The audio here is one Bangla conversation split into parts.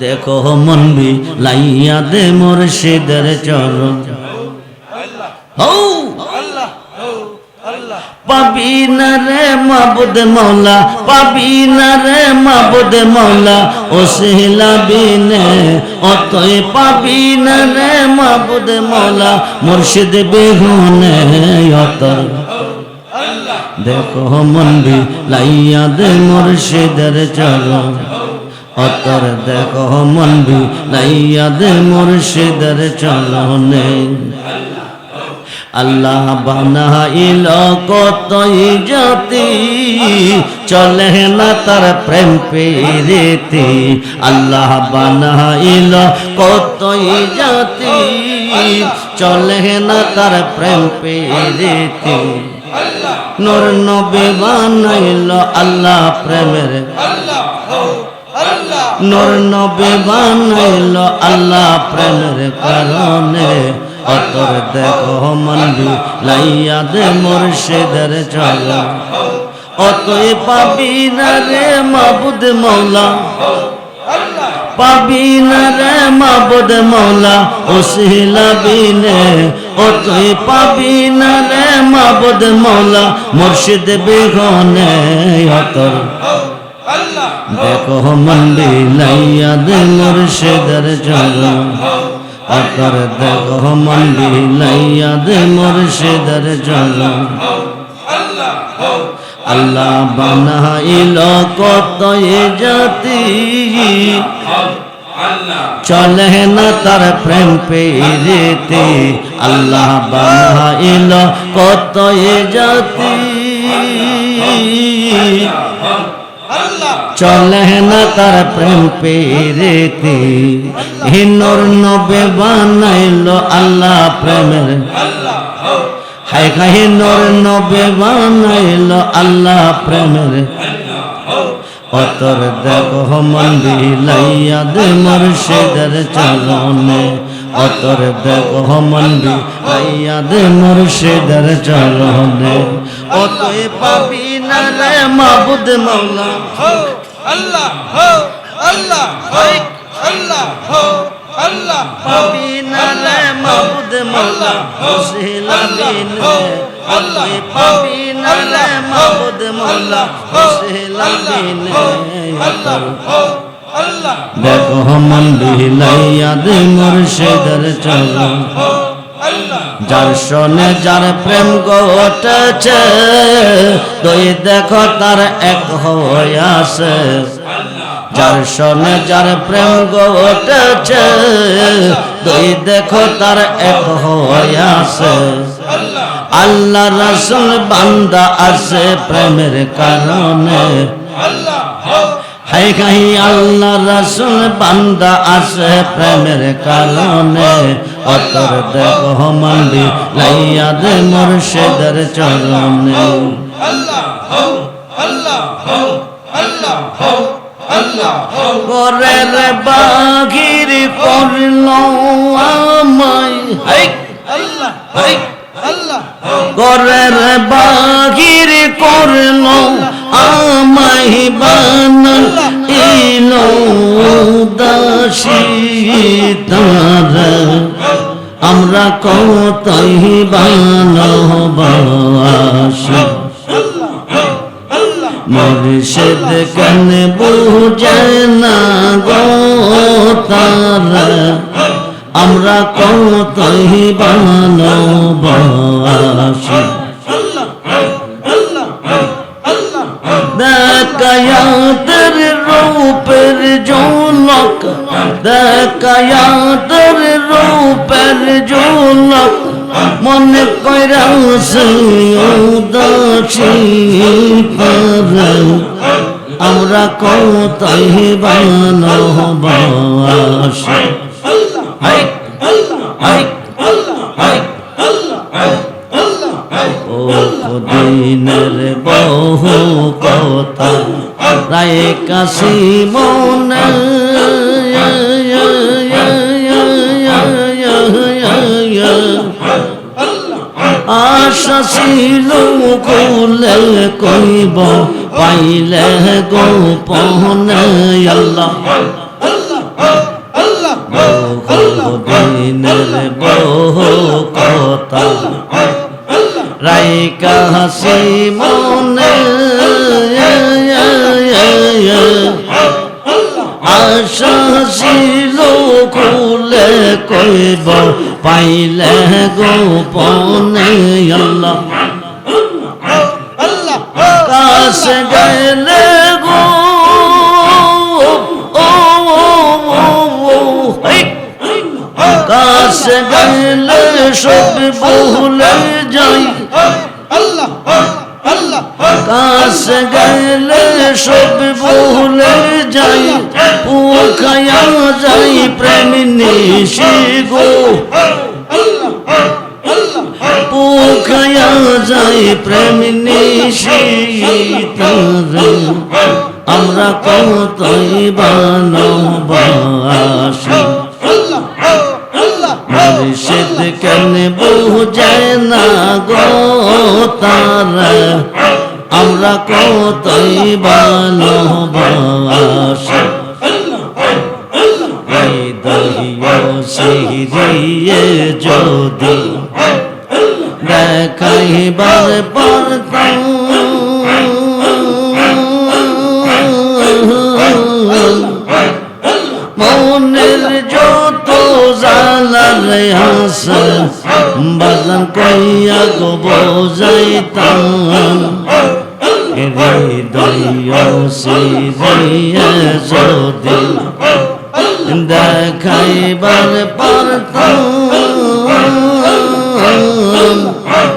দেখো মনবি লাইয়া দে মুর্শিদের চরণ। হৌ পাবি না রে মাবুদ মৌলা পাবি না রে মাবুদ মৌলা ও সেহলা বিনে অতই পাবি না রে মাবুদ মৌলা মুর্শিদ বেগুনে অতর। দেখো মন্দি লাইয়া দে মুর্শিদের চরণ। অতর দেখো মন্দি লাইয়া দে মুর্শিদের চরণে আল্লাহ বানাইল কতই জাতি চলে না তার প্রেম পেরেতে। আল্লাহ বানাইল কতই জাতি চলে না তার প্রেম পেরেতে। নূর নবী বানাইল আল্লাহ প্রেমের নূর নবী বানাইল আল্লাহ প্রেমের কারণে। অতর দেখো মন্দি লাইয়া দে মুর্শিদের চল অতই পাবি না রে মাবুদ মৌলা। পাবি না রে মাবুদ মৌলা ওসিলা বিনে। অতই পাবি না রে মাবুদ মৌলা, মুর্শিদ বেগনে অতর। দেখো মন্দি লাইয়া দে মুর্শিদের চল অতর দেখো মন্দি লাইয়া দে মুর্শিদের চল আল্লাহ বানাইল কত এ জাতি। চলে না তার প্রেম পেরেতে। আল্লাহ বানাইল কত এ জাতি। চলে না তার প্রেম পেরেতে হিন্দুর নবে বানাইল আল্লাহ প্রেমের। হায় খাই নর নবে বানাইল আল্লাহ প্রেমের। অতর দেখো মন্দি লাইয়া দে মুর্শিদের চলনে অতর দেখো মন্দি লাইয়া দে মুর্শিদের চলনে অতই পাবি না রে মাবুদ মৌলা আল্লাহ হো আল্লাহ হো আল্লাহ হো আল্লাহ পাবি না রে মাবুদ মৌলা হুসিলা বিনে পাবি না রে মাবুদ মৌলা হুসিলা বিনে অতর আল্লাহ দেখো মন্দি লাইয়া দে মুর্শিদের চলন যার সনে যার প্রেম গোটেছে তুই দেখো তার এক হইয়াছে যার সনে যার প্রেম গোটেছে তুই দেখো তার এক হইয়াছে আল্লাহ। রসুল বান্দা আছে প্রেমের কারণে। হাই খাই আল্লাহ রসুল, বান্দা আছে প্রেমের কারণে। অতর দেহ মন্দি লাইয়া দে মুর্শিদের চরণে। পরের বাঘির করল আমায়। আল্লাহ গরের বাহির করল আমায় বানাল ইলো দাসী তার আমরা কতই ভালোবাসি। মুর্শিদ কেন বুঝে না গো তার। আমরা কতই ভালোবাসি দেখায়াতের রূপের জোলক দেখায়াতের রূপের জোলক মনে কইরাছে আমরা হাই ও দিনের বহু কথা রায় কাশি মনে। আশা ছিল খুলে কইব পাইলে গোপনে। আল্লাহ। বহুদিনের বহু কথা রাইকা হাসি মনে আশা ছিল খুলে কইব পাইলে গোপনে আল্লাহ আল্লাহ কাছে গেলে কাছে গেলে সব ভুলে যাই। আল্লাহ কাছে গেলে সব ভুলে যাই। পুখায়া যাই প্রেম নিশি গো। পুখায়া যাই প্রেম নিশি তারে। আমরা কতই বানবাসী মুর্শিদ কেন বুঝে না গো তারা? আমরা কতই ভালোবাসি? সিরিয়ে যদি দেখাইবার পারতাম বাজান কইয়া গো বোঝাইতাম যদি দেখাইবার পারতাম।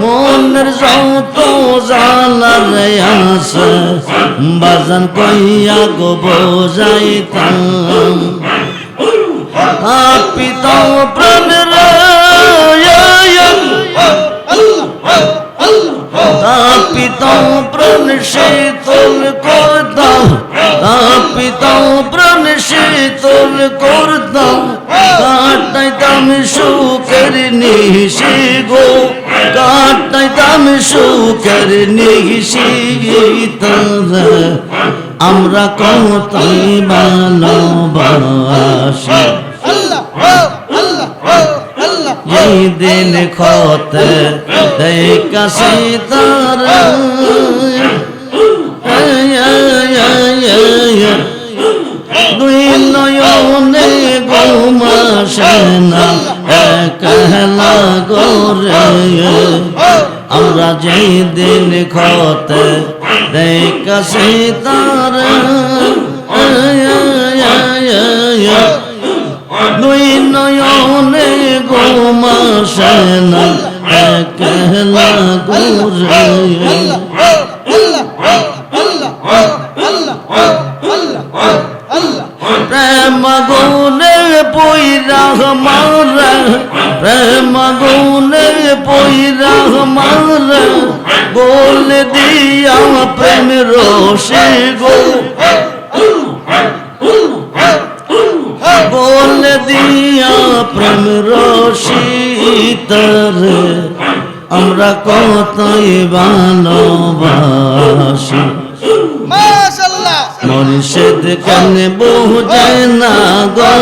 মনের যত জালার আছে বাজান কইয়া গো বোঝাইতাম পিতাও প্রাণ প্রাণ শীতল করতাম পিতাও প্রাণ শীতল করতাম কাটাইতাম সুখের নিশি গো কাটাইতাম সুখের নিশি তারা আমরা কতই ভালোবাসি দিন খতে কাছে তারা দুই নয়নে গোমাসে না একলা গোরে আমরা যেই দিন খতে কাছে তারা দুই নয়নে গোমাসে না একলা গোরে প্রেম গুনে পইরা মারা, প্রেম গুনে পইরা মারা গোল দিয়া প্রেম রোষে গো। দিয়া প্রেম রশি তরে আমরা কতই ভালোবাসি। মরিষদ কেন বুঝে না গো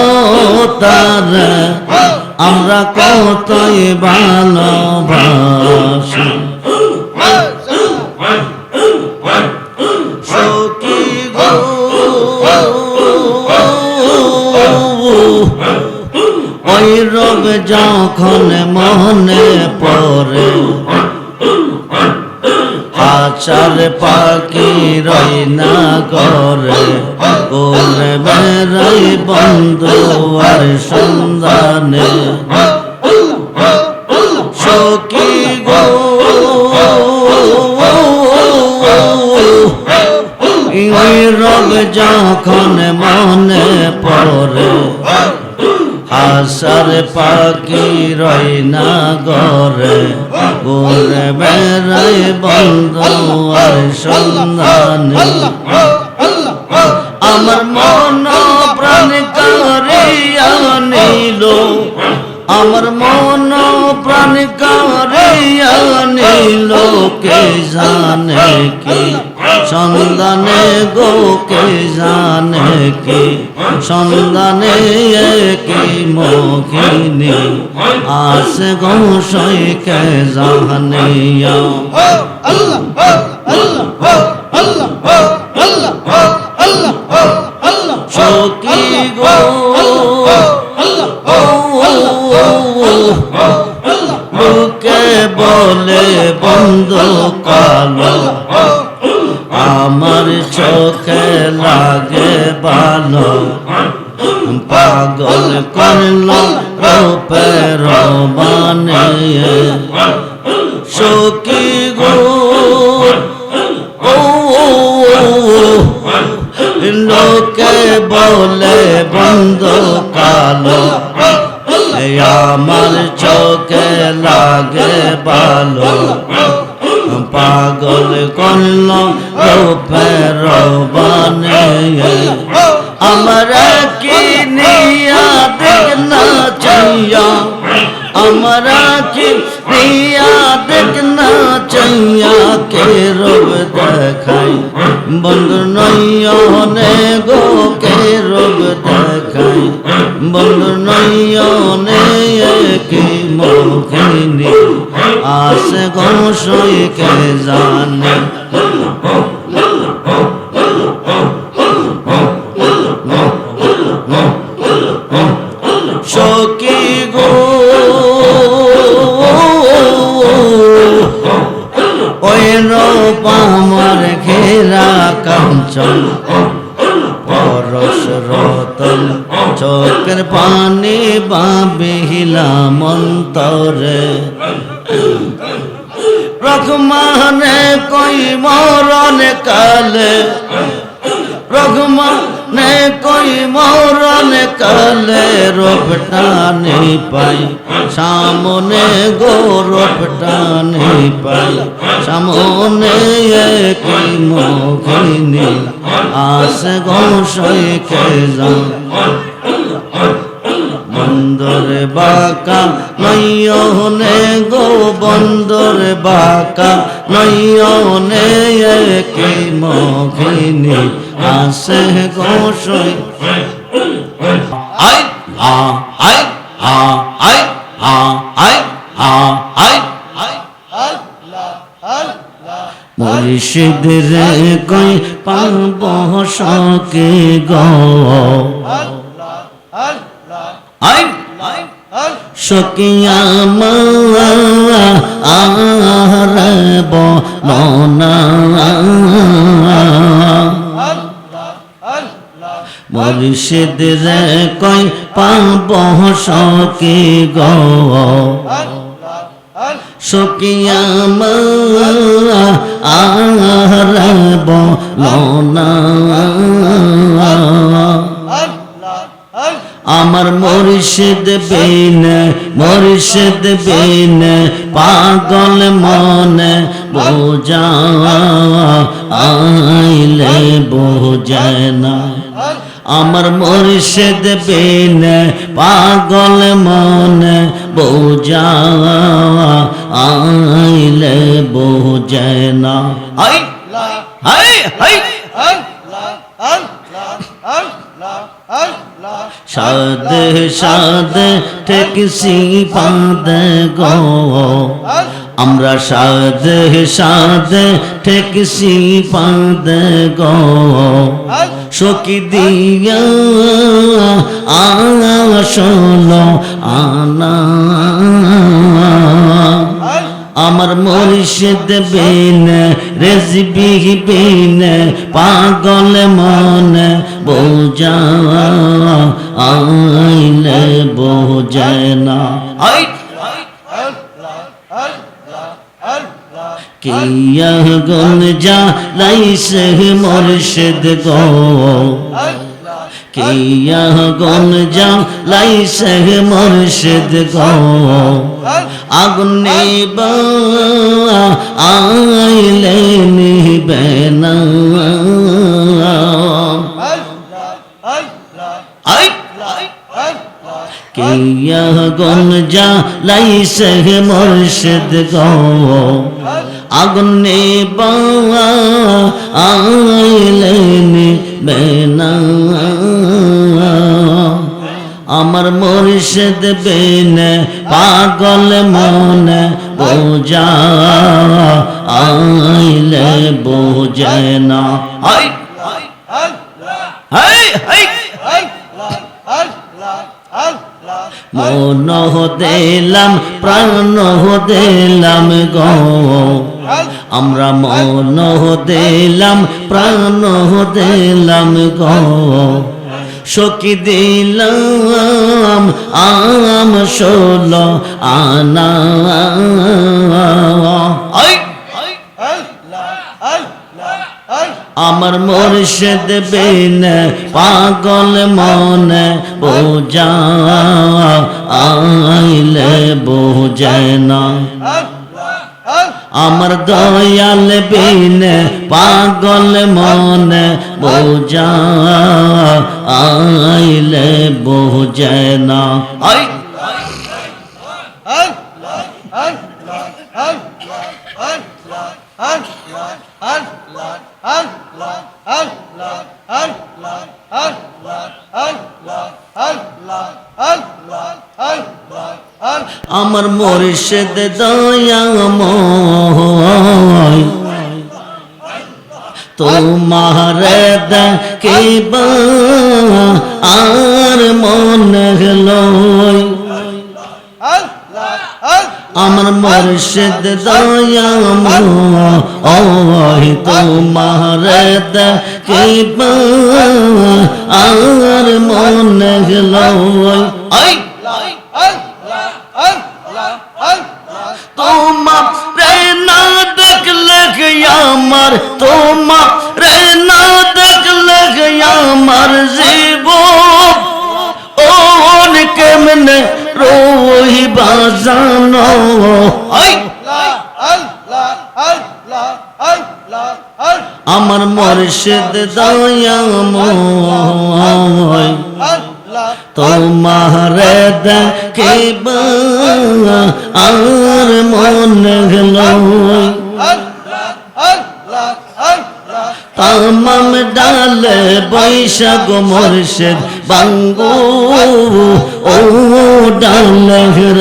তারা? আমরা কতই ভালোবাসি। রব যখন মনে পড়ে, আচার পাখি রই না করে করে বেড়াই বন্ধু আর সন্ধানে। সখী গো রব যখন মনে পড়ে আসার পাখি রই না গরে ঘুরে বেড়াই বন্ধু আর সন্ধানে। আমার মন প্রাণ কারিয়া নিল। আমার মন প্রাণ কারিয়া নিল। কে জানে কি সন্ধানে গো কে জানে কি সন্ধানে কি মখিনী আসে গো সই কে জানিয়া ও আল্লাহ বলে বন্ধ কালো চোখে লাগে ভালো পাগল করল রূপের মানে সখী গো লোকে বলে বন্ধ কালো। আমার চোখে লাগে ভালো পাগল করল রূপের বানে আমরা কি নিয়া দেখ না চাইয়া? আমরা কি নিয়া দেখ না চাইয়া? কে রূপ দেখাই? বন্ধু নয়নে গো, কে রূপ দেখাই? বন্ধু নয়নে কি মুখিনী আসে গো সই কে রঘুমানে কই মরণ কালে? রঘুমানে কই মরণ কালে? রূপটানি পাই, সামনে গো রূপটানি পাই। সামনে কি মুখিনী আসে গো সইকে যান বন্দরে বাঁকা নয়নে গো বন্দরে বাঁকা নয়নে কি মখিনী আসে গো সই। আই, আ আই আ আই আ আই আ, আই, মুর্শিদের কই পাব সকে গো? আই সকিয়া আর বলনা মুর্শিদের কই পাব সকে গো। সকিয়া আর বলনা মুর্শিদ বিন মুর্শিদ বিন পাগল মন বোঝা আইলে বোঝায় আমার মুর্শিদ বিন পাগল মন বোঝা আইলে বোঝায় না হাই হাই হাই সাদ সাদ ঠেকসি পাদ গো। আমরা সাদ সাদ ঠেকসি পাদ গো। সকি দিয়া আসল আনা। আমার মুর্শিদ বিন, রেজবি বিন, পাগল মন, বোঝা আইলে বোঝায় না। কিয়া গুন যা লাইসে মুর্শিদ গো? কিয়া গুন যা লাইসে মুর্শিদ গো? আগুনে বা আইলে নিবে না। আই, কিয়া গুন যা লাইসে মুর্শিদ গো। আগুনে বাবা আইলেনি বেনা আমার মুর্শিদ বিন পাগল মনে বোঝা আইলে বোঝে না। মন দিলাম প্রাণ দিলাম গো। আমরা মন দিলাম প্রাণ দিলাম গো। সখী দিলাম আম ষোল আনা। আমার মুর্শিদ বিন পাগল মনে বোঝা আইলে বোঝে না। আমার দয়াল বিন পাগল মনে বোঝা আইলে বোঝে না আই আমার মরিষেদ দয়াময় তোমার দেখ আর মন লয় আমার মুর্শিদ দয়াময় তোমার দেখিব আর মন আই তোমার রে না দেখলে আমার, তোমার রে না দেখলে আমার জীব ওন কেমনে রোহি বাজানো। আমার মুর্শিদ দয়াময়। তোমার দেখিব আর মন গেল তামাম ডালে বৈশাখ মুর্শিদ বাঙ্গু। ও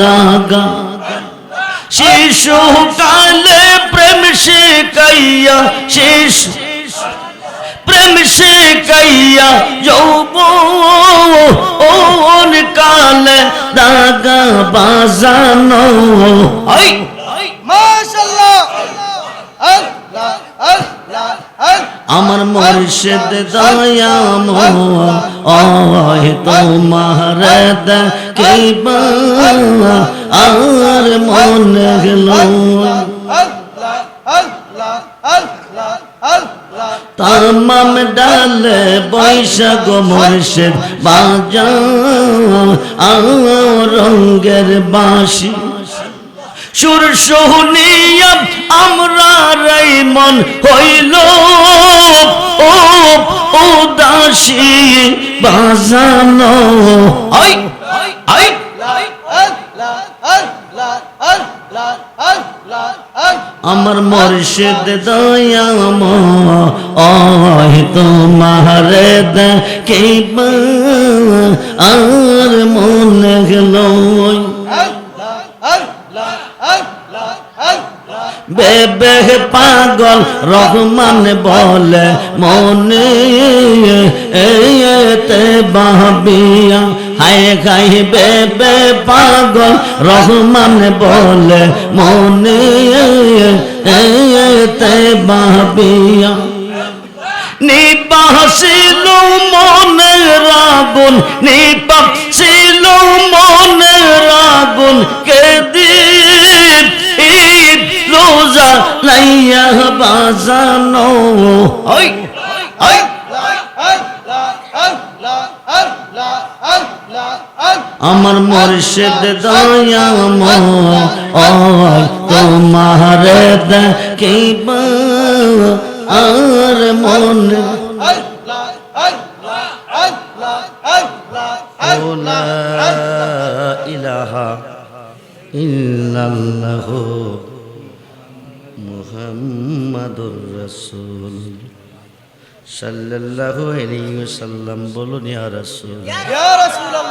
রাগা শিশু কালে প্রেম শিকাইয়া শিশু প্রেম শিকাইয়া যৌবন কালে দাগা বাজানো। আই আমার মুর্শিদ দয়াময় তোমার দেখিব আর মন গেল তামাম ডালে বৈশাখ মুর্শিদ বাজা রঙ্গের বাঁশি। সুর শুনিয়া আমরা রে মন হইল। ও উদাসী বাজানো। আমার মুর্শিদ দয়াম। ওই তোমার দেখিব আর মন পাগল রহমান বলে মনে এতে বাবিয়া। হায় খাই বেবে পাগল রহমান বলে মনে এতে বাবিয়া। নিবাসিল মনের আগুন নিবাসিল মনের আগুন কে দীপ লাইয়া বাজানো। ওই ওই আমার মুর্শিদ দয়াম তোমার দেখিব আর মন। ইলাহা ইল্লাল্লাহ। মুহাম্মাদুর রাসূল। সাল্লাল্লাহু আলাইহি ওয়াসাল্লাম বলুন ইয়া রাসূল। ইয়া রাসূলুল্লাহ।